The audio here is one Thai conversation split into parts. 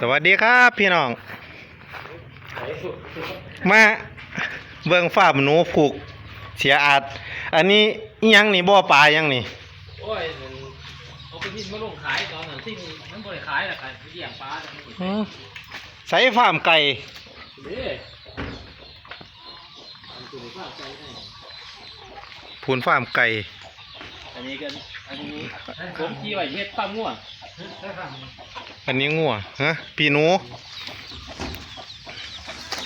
สวัสดีครับพี่น้อง มาเบิ่งฟาร์มหนูผูกเสียอาด อันนี้อิหยังนี่บ่อปลายังนี่โอ้ยมันเอาไปทิ้งมาลงขายตอนนั้นที่มันบริขายแหละกันเลี้ยงปลาแต่มันบ่อืมใส่ฟาร์มไก่เด้อันตัวนี้ฝากใจให้พูนฟาร์มไก่อันนี้กัน อันนี้ผมขี่ไว้เฮ็ดปั๊มง่วงอันนี้งัวฮะพี่หนู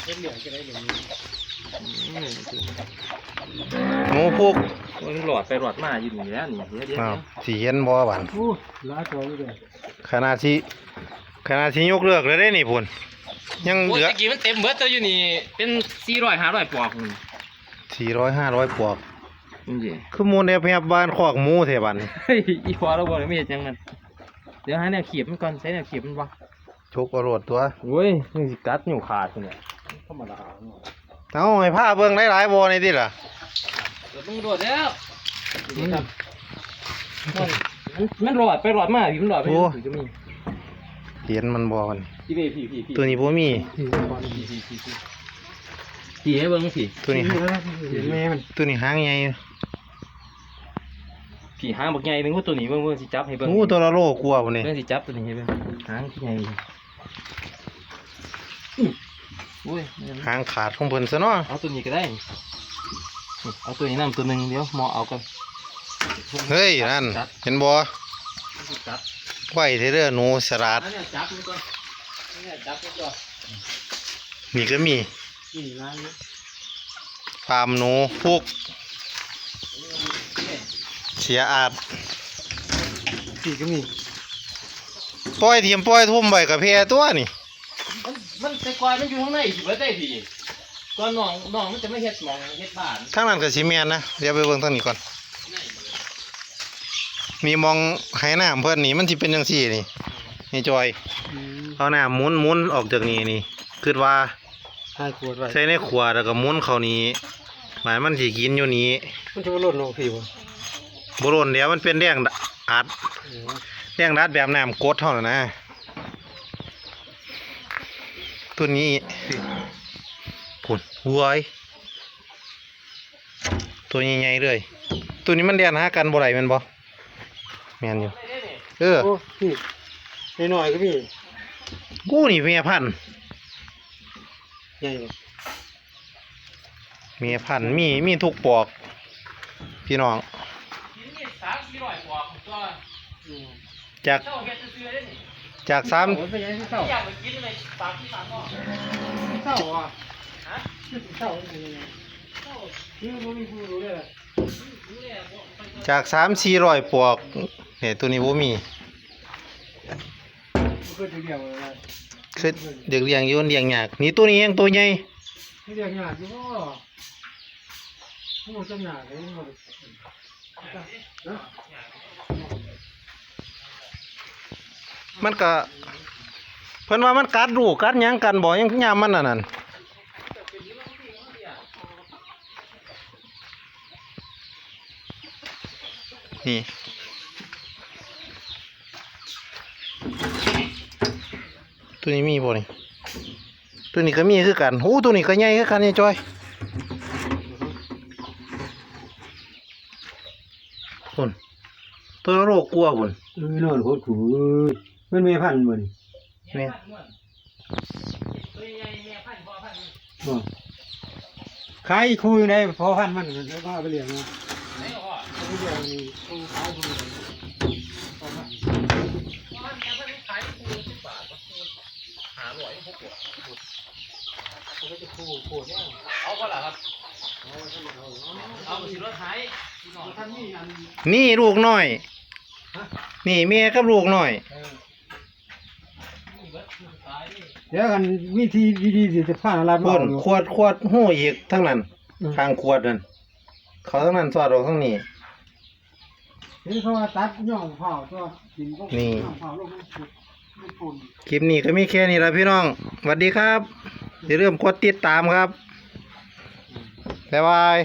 เฮ็ดเหลืองจะได้เดี๋ยวนี้หนูผูกมันหลอดไปหลอดมาอยู่นี่แล้วนี่เดี๋ยวเดี๋ยวอ้าวสิเห็นบ่หวานอู้ล้าตัวอยู่เลยขนาดที่ขนาดที่ยกเลิกแล้วได้นี่พุ่นยังโอ้เหยลือตะกี้มันเต็มเบิดตัวอยู่นี่เป็นสี่ร้อยห้าร้อยปอกนี่สี่ร้อยห้าร้อยปลอก นี่สิคือหมูลแอบแบบ้านคอกหมูเทบัดนเฮ้ยอีพอเราบอกเลยไม่เห็นจังมันเดี๋ยวหาแนวขีบมันก่อนใช้แนวขีบมันวะชกเอารวดตัวเว้ยนี่สิกัดอยู่ขาดเนี่ยธรรมดาเนาะเอาให้ผ้าเบิ่งหลายๆบ่ในติล่ะเดี๋ยวต้องโดดแล้วนี่ครับมันมันหลอดไปหลอดมาพี่มันหลอดไปถึงจะมีเห็นมันบ่มันพี่เด้พี่พี่พี่ตัวนี้บ่มีที่บอลพี่พี่พี่พี่พี่ให้เบิ่งพี่ตัวนี้เห็นแม่มันตัวนี้หางใหญ่ อยู่พี่หางบักใหญ่หนึงว่าตัวนี้เบิ่งเบิ่งสิจับให้เบิ่งงูตัวละโลกลัวพุ่นนี่เบิ่งสิจับตัวนี้ให้เบิ่งหางที่ใหญ่อุ้ยหางขาดของเพิ่นซะเนาะเอาตัวนี้ก็ได้นี่เอาตัวนี้นำตัวหนึงเดี๋ยวหมอเอากันเฮ้ยนั่นจับเห็นบ่จับไว้เด้อหนูสลัดอันเนี้ยจับมันก่อนอันเนี้ยจับมันก่อนนี่ก็มีนี่ล้างนี่ฟาร์มหนูพุก เสียอาดสี่ก็มีปล่อยเทียมปล่อยทุ่มไว้กับแพตัวนี่ มันมันแต่ก่อนมันอยู่ข้างในสิเบิดได้พี่ก่อนน้องน้องมันจะไม่เฮ็ดหมองเฮ็ดบ้านทางนั้นก็สิแม่นนะเดี๋ยวไปเบิ่งทางนี้ก่อน มีมองไหน้ำเพิ่นนี่มันสิเป็นจังซี่นี่นี่จอยอืมเอาน้ำหมุนหมุนออกจากนี่นี่คิดว่าให้ขวดไว้ใส่ในขวดแล้วก็หมุนเข้านี้หมายมันสิกินอยู่นี้มันจะมาหล่นลงผิว บ่ร่นเดี๋ยวมันเป็นแรงอัดแรงดัดแบบน้ำกดเท่านั้นนะตัวนี้พุ่นหวยตัวใหญ่ๆเลยตัวนี้มันเรียนหากันบ่ได้แม่นบ่แม่นอยู่เออโอ้พี่หน่อยๆก็มีกูนี่แม่พันธุ์ใหญ่เลยแม่พันธุ์มีมีทุกปอก พี่น้องกิน นี่สามสี่ร้อยกว่าตัวอืมจากเจ้าเฮ็ดซื้อๆได้นี่จากสามโอ้ยไปยังที่เศร้าอยากไปกินเลยปากที่ปากนอกเศร้าอะฮะเศร้าเป็นยังไงนี่มันมีผู้รู้เลยล่ะรู้เลยอะบ่ไปจากสามสี่ร้อยปอกเนี่ยตัวนี้บ่มีมันก็จะเดียวเลยนะคือเด็กเลี้ยงอยู่เลี้ยงยากนี่ตัวนี้ยังตัวใหญ่ไม่เดียวหยาดอยู่ก็ทั้งหมดจำหยาดเลยทั้งหมดนะ มันก็เพิ่นว่ามันกัดลูกัดยังกันบ่ยังยามมันน่ะนั่นนี่ตัวนี้มีบ่นี่ตัวนี้ก็มีคือกันโอ้ตัวนี้ก็ใหญ่คือกันนี่จอย คนตัวโรคกลัวคนอนอนโคตรขู่มันไม่พันมันแม่ตัวใหมือนธุ์พ่อพันธุ์อ๋อขายคุยในพอพันมันแล้วก็เอาไปเลี้ยงนะไหนก็พ่อเอาไปเลี้ยงนี่ต้องขายคุย ร้อยหกร้อยเขาก็จะคู่โคตรเนี่ยเอาก็ล่ะครับเอาไปทำเอาเอาเอาไปสิรถไถพี่น้องเอาท่านนี่อันนี่ลูกน้อย นี่แม่กับลูกน้อยเออนี่เบิดคือขายนี่เดี๋ยวกันวิธีดีๆสิจะผ่านอะไรคบ้างนขวดขวดหูอีกทั้งนั้นข้างขวดนั่นเขาทั้งนั้นสอดออกทั้งนี้เห็นเขาว่าตัดย่องเผาตัวกินก็นี่ย่องเผาลงมันฝุ่นมันฝุ่น คลิปนี้ก็มีแค่นี้แล้วพี่น้องสวัสดีครับอย่าลืมกดติดตามครับบ๊ายบาย